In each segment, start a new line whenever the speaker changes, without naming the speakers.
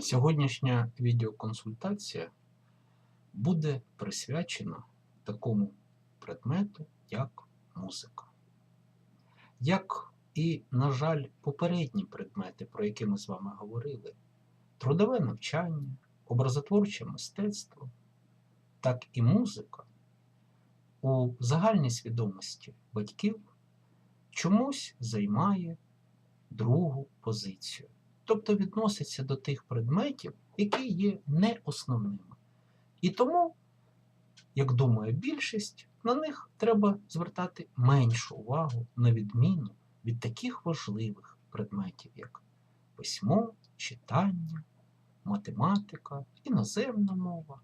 Сьогоднішня відеоконсультація буде присвячена такому предмету, як музика. Як і, на жаль, попередні предмети, про які ми з вами говорили, трудове навчання, образотворче мистецтво, так і музика у загальній свідомості батьків чомусь займає другу позицію тобто відноситься до тих предметів, які є не основними. І тому, як думає більшість, на них треба звертати меншу увагу на відміну від таких важливих предметів, як письмо, читання, математика, іноземна мова,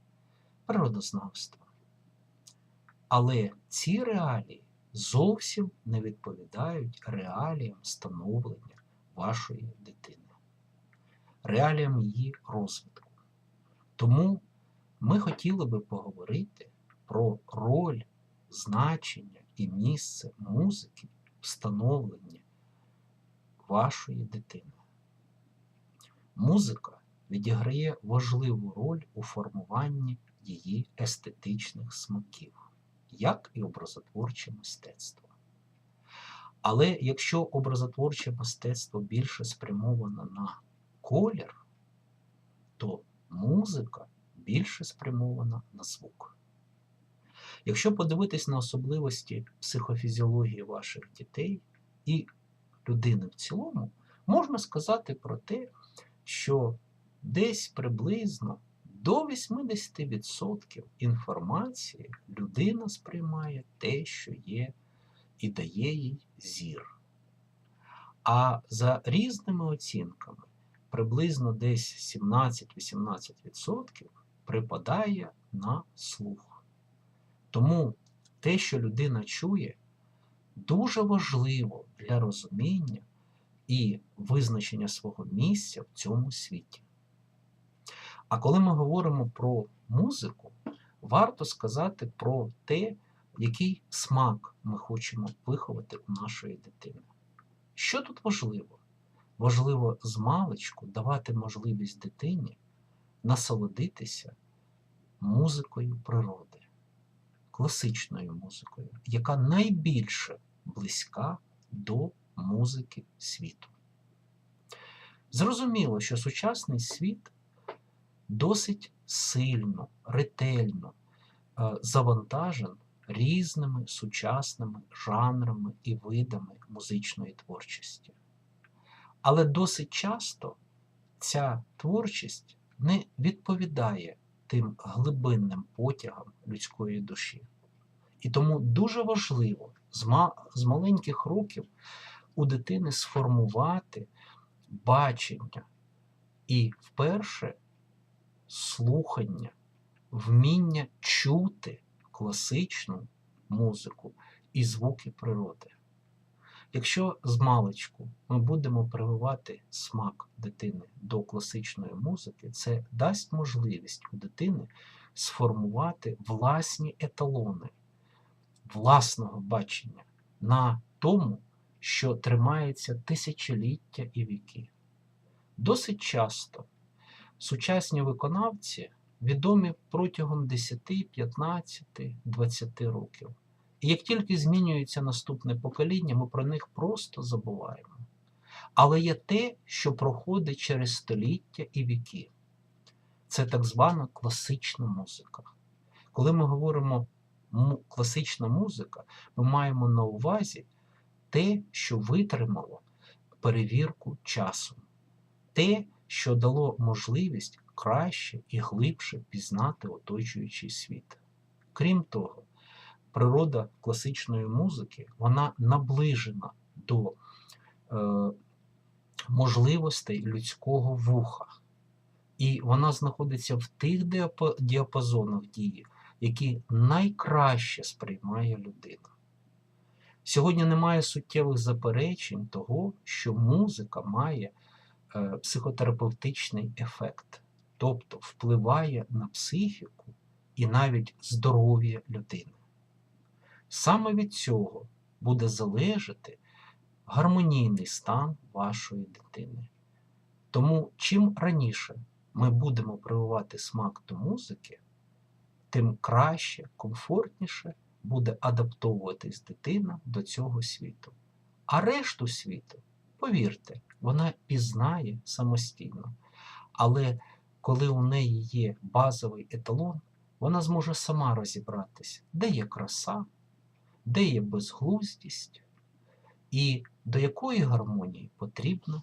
природознавство. Але ці реалії зовсім не відповідають реаліям становлення вашої дитини реаліям її розвитку. Тому ми хотіли би поговорити про роль, значення і місце музики в становленні вашої дитини. Музика відіграє важливу роль у формуванні її естетичних смаків, як і образотворче мистецтво. Але якщо образотворче мистецтво більше спрямовано на колір, то музика більше спрямована на звук. Якщо подивитись на особливості психофізіології ваших дітей і людини в цілому, можна сказати про те, що десь приблизно до 80% інформації людина сприймає те, що є, і дає їй зір. А за різними оцінками приблизно десь 17-18% припадає на слух. Тому те, що людина чує, дуже важливо для розуміння і визначення свого місця в цьому світі. А коли ми говоримо про музику, варто сказати про те, який смак ми хочемо виховати у нашої дитини. Що тут важливо? Важливо з маличку давати можливість дитині насолодитися музикою природи, класичною музикою, яка найбільше близька до музики світу. Зрозуміло, що сучасний світ досить сильно, ретельно е, завантажен різними сучасними жанрами і видами музичної творчості. Але досить часто ця творчість не відповідає тим глибинним потягам людської душі. І тому дуже важливо з маленьких років у дитини сформувати бачення і вперше слухання, вміння чути класичну музику і звуки природи. Якщо з маличку ми будемо прививати смак дитини до класичної музики, це дасть можливість у дитини сформувати власні еталони власного бачення на тому, що тримається тисячоліття і віки. Досить часто сучасні виконавці відомі протягом 10, 15, 20 років. І як тільки змінюється наступне покоління, ми про них просто забуваємо. Але є те, що проходить через століття і віки. Це так звана класична музика. Коли ми говоримо класична музика, ми маємо на увазі те, що витримало перевірку часом, те, що дало можливість краще і глибше пізнати оточуючий світ. Крім того, природа класичної музики вона наближена до е, можливостей людського вуха. І вона знаходиться в тих діапазонах дії, які найкраще сприймає людина. Сьогодні немає суттєвих заперечень того, що музика має е, психотерапевтичний ефект, тобто впливає на психіку і навіть здоров'я людини. Саме від цього буде залежати гармонійний стан вашої дитини. Тому чим раніше ми будемо прививати смак до музики, тим краще, комфортніше буде адаптовуватись дитина до цього світу. А решту світу, повірте, вона пізнає самостійно. Але коли у неї є базовий еталон, вона зможе сама розібратися, де є краса, де є безглуздість, і до якої гармонії потрібно